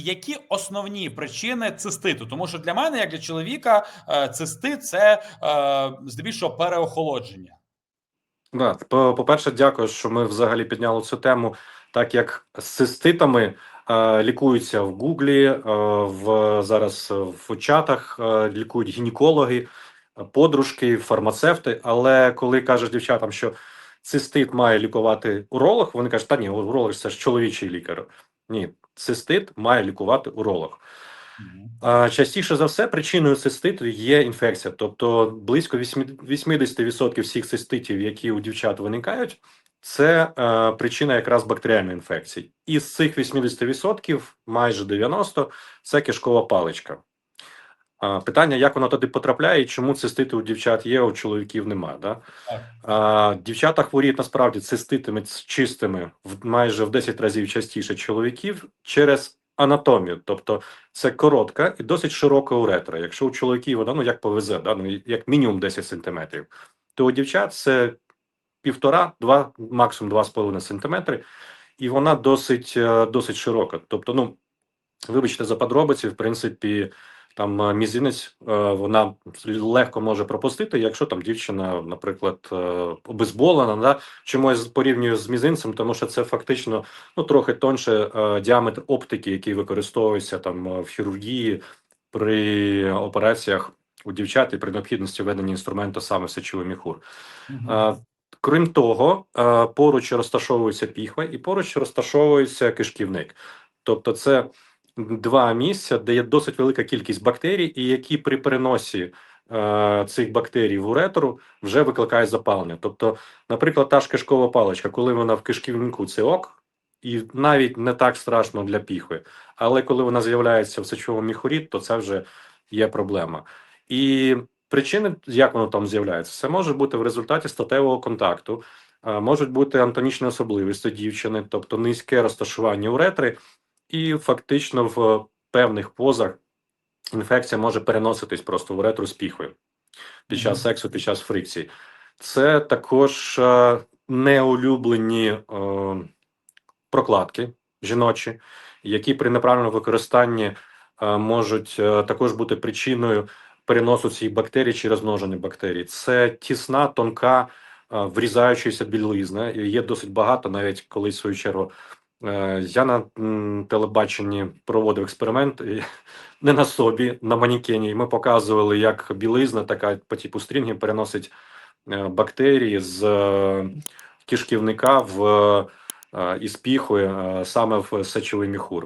Які основні причини циститу? Тому що для мене, як для чоловіка, е, цистит це е, здебільшого переохолодження. Да, по- по-перше, дякую, що ми взагалі підняли цю тему, так як з циститами е, лікуються в Гуглі, в зараз в чатах лікують гінекологи, подружки, фармацевти. Але коли кажеш дівчатам, що цистит має лікувати уролог, вони кажуть, та ні, уролог це ж чоловічий лікар. Ні, цистит має лікувати уролог. А, Частіше за все, причиною циститу є інфекція, тобто близько 80% 80% всіх циститів, які у дівчат виникають, це е, причина якраз бактеріальної інфекції. І з цих 80% майже 90% це кишкова паличка. Питання, як вона туди потрапляє, і чому цистити у дівчат є, а у чоловіків немає. Да? А, дівчата хворіють насправді циститами ц- чистими в майже в 10 разів частіше чоловіків через анатомію. Тобто це коротка і досить широка уретра. Якщо у чоловіків вона ну як повезе, да? ну, як мінімум 10 сантиметрів, то у дівчат це півтора, два, максимум два з половиною сантиметри, і вона досить, е, досить широка. Тобто, ну вибачте за подробиці, в принципі. Там е, мізинець вона легко може пропустити, якщо там дівчина, наприклад, е, обезболена, да? чому я порівнюю з мізинцем, тому що це фактично ну трохи тонше е, діаметр оптики, який використовується там в хірургії при операціях у дівчат і при необхідності введення інструменту саме сечовий міхур. Е, Крім того, поруч розташовується піхва і поруч розташовується кишківник. Тобто, це два місця, де є досить велика кількість бактерій, і які при переносі е, цих бактерій в уретру вже викликають запалення. Тобто, наприклад, та ж кишкова паличка, коли вона в кишківнику, це ок, і навіть не так страшно для піхви. Але коли вона з'являється в сечовому міхурі, то це вже є проблема. І причини, як воно там з'являється, це може бути в результаті статевого контакту, е, можуть бути антонічні особливості дівчини, тобто низьке розташування уретри, і фактично в певних позах інфекція може переноситись просто в уретру з піхвою під час Мгм. сексу, під час фрикції. Це також е, неулюблені е, прокладки жіночі, які при неправильному використанні е, можуть е, також бути причиною переносу цієї бактерії чи розмноження бактерій. Це тісна, тонка, е, врізаючася білизна. Є досить багато, навіть коли в свою чергу. Е, Я на телебаченні проводив експеримент не на собі, на манікені. І ми показували, як білизна, така по типу стрінги, переносить е, бактерії з е, кишківника в із піхою саме в сечовий міхур.